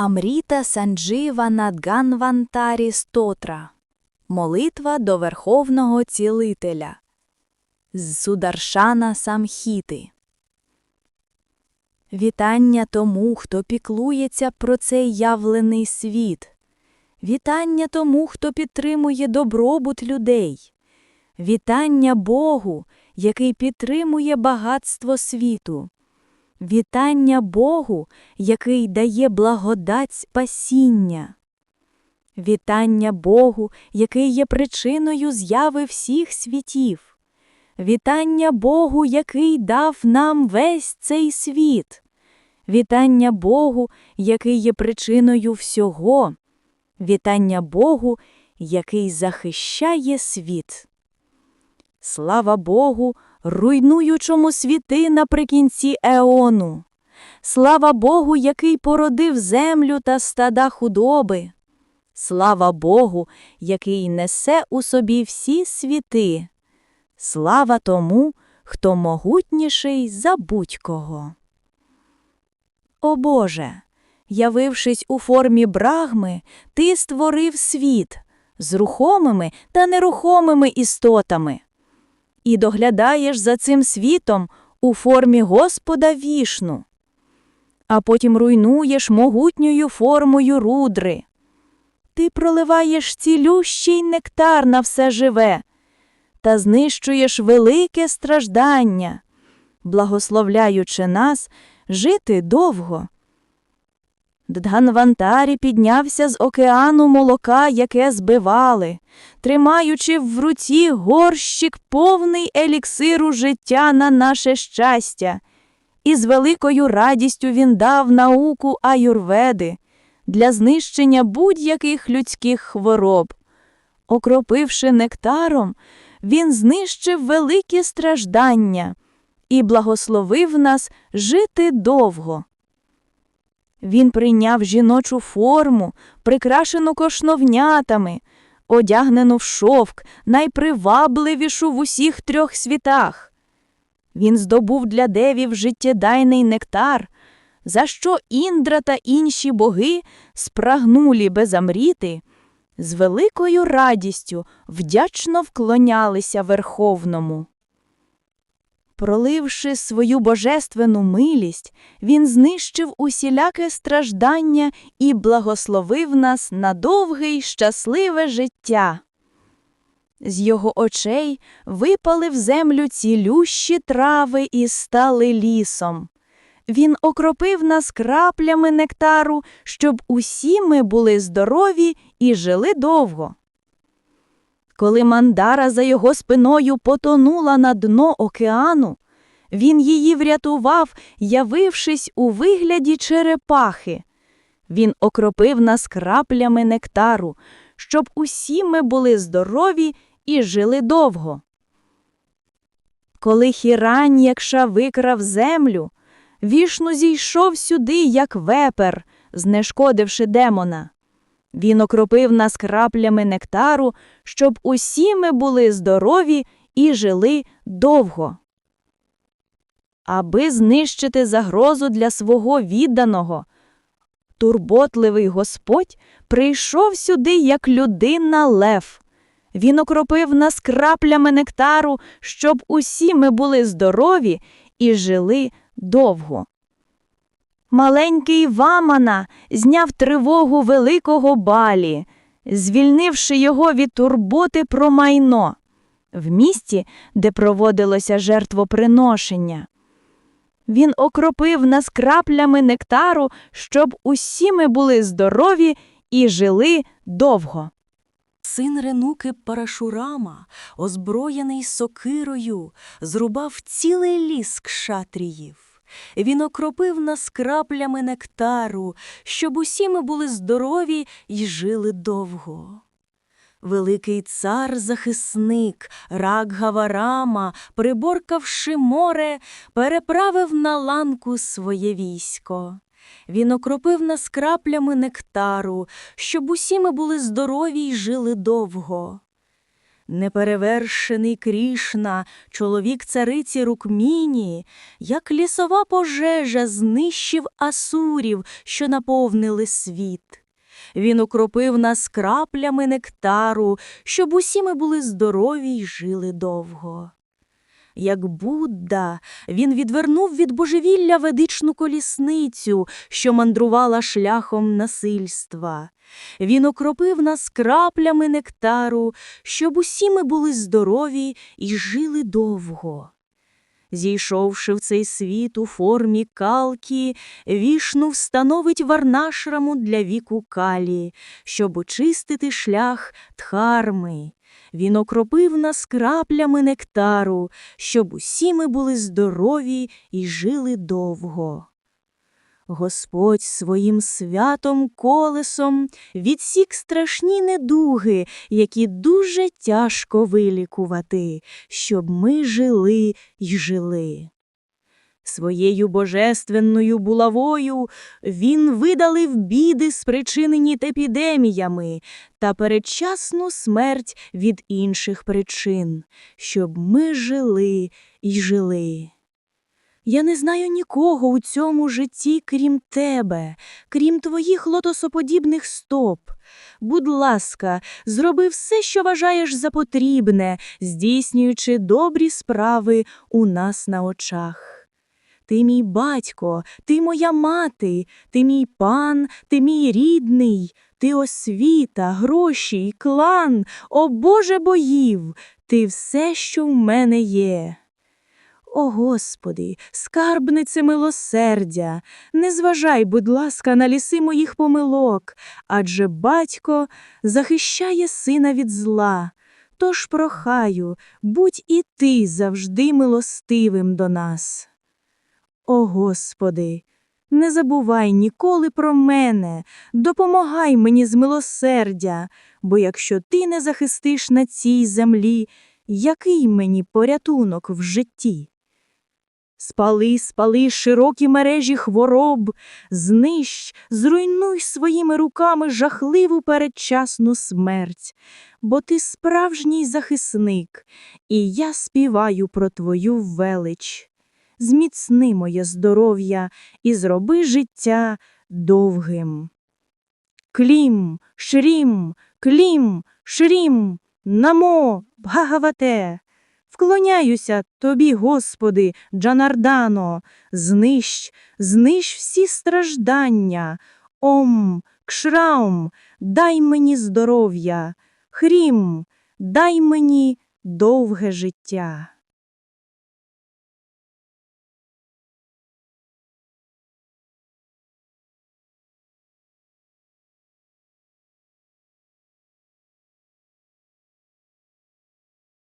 Амріта Санджива Надганвантарі Стотра Молитва до Верховного Цілителя з Сударшана Самхіти. Вітання тому, хто піклується про цей явлений світ. Вітання тому, хто підтримує добробут людей. Вітання Богу, який підтримує багатство світу. Вітання Богу, який дає благодать спасіння. Вітання Богу, який є причиною зяви всіх світів. Вітання Богу, який дав нам весь цей світ. Вітання Богу, який є причиною всього. Вітання Богу, який захищає світ. Слава Богу, руйнуючому світи наприкінці еону. Слава Богу, який породив землю та стада худоби. Слава Богу, який несе у собі всі світи. Слава тому, хто могутніший за будь-кого. О Боже, явившись у формі брагми, ти створив світ з рухомими та нерухомими істотами і доглядаєш за цим світом у формі Господа вішну, а потім руйнуєш могутньою формою рудри. Ти проливаєш цілющий нектар на все живе та знищуєш велике страждання, благословляючи нас жити довго. Ддганвантарі піднявся з океану молока, яке збивали, тримаючи в руці горщик повний еліксиру життя на наше щастя, і з великою радістю він дав науку аюрведи для знищення будь-яких людських хвороб. Окропивши нектаром, він знищив великі страждання і благословив нас жити довго. Він прийняв жіночу форму, прикрашену кошновнятами, одягнену в шовк, найпривабливішу в усіх трьох світах. Він здобув для девів життєдайний нектар, за що Індра та інші боги, спрагнулі без Амріти, з великою радістю вдячно вклонялися Верховному. Проливши свою божественну милість, він знищив усіляке страждання і благословив нас на довге й щасливе життя. З його очей випали в землю цілющі трави і стали лісом. Він окропив нас краплями нектару, щоб усі ми були здорові і жили довго. Коли мандара за його спиною потонула на дно океану, він її врятував, явившись у вигляді черепахи. Він окропив нас краплями нектару, щоб усі ми були здорові і жили довго. Коли Хіран'якша викрав землю, вішну зійшов сюди, як вепер, знешкодивши демона. Він окропив нас краплями нектару, щоб усі ми були здорові і жили довго. Аби знищити загрозу для свого відданого, турботливий Господь прийшов сюди, як людина лев. Він окропив нас краплями нектару, щоб усі ми були здорові і жили довго. Маленький Вамана зняв тривогу великого балі, звільнивши його від турботи про майно в місті, де проводилося жертвоприношення. Він окропив нас краплями нектару, щоб усі ми були здорові і жили довго. Син Ренуки Парашурама, озброєний сокирою, зрубав цілий ліс кшатріїв. Він окропив нас краплями нектару, щоб усі ми були здорові й жили довго. Великий цар захисник, рак Гаварама, приборкавши море, переправив на ланку своє військо. Він окропив нас краплями нектару, щоб усі ми були здорові й жили довго. Неперевершений Крішна, чоловік цариці Рукміні, як лісова пожежа знищив асурів, що наповнили світ. Він укропив нас краплями нектару, щоб усі ми були здорові й жили довго. Як Будда, він відвернув від божевілля ведичну колісницю, що мандрувала шляхом насильства. Він окропив нас краплями нектару, щоб усі ми були здорові і жили довго. Зійшовши в цей світ у формі калки, вішну встановить варнашраму для віку калі, щоб очистити шлях дхарми. Він окропив нас краплями нектару, щоб усі ми були здорові і жили довго. Господь своїм святом колесом відсік страшні недуги, які дуже тяжко вилікувати, щоб ми жили й жили. Своєю божественною булавою він видалив біди, спричинені епідеміями, та передчасну смерть від інших причин, щоб ми жили й жили. Я не знаю нікого у цьому житті, крім тебе, крім твоїх лотосоподібних стоп. Будь ласка, зроби все, що вважаєш за потрібне, здійснюючи добрі справи у нас на очах. Ти мій батько, ти моя мати, ти мій пан, ти мій рідний, ти освіта, гроші й клан, о Боже боїв, ти все, що в мене є. О Господи, скарбнице милосердя, не зважай, будь ласка, на ліси моїх помилок, адже батько захищає сина від зла. Тож прохаю, будь і ти завжди милостивим до нас. О Господи, не забувай ніколи про мене, допомагай мені з милосердя, бо якщо ти не захистиш на цій землі, який мені порятунок в житті? Спали, спали широкі мережі хвороб, знищ, зруйнуй своїми руками жахливу передчасну смерть, бо ти справжній захисник, і я співаю про твою велич. Зміцни моє здоров'я і зроби життя довгим. Клім, шрім, клім, шрім, намо, Бхагавате. Вклоняюся тобі, Господи, Джанардано, знищ, знищ всі страждання. Ом, кшраум, дай мені здоров'я, хрім, дай мені довге життя.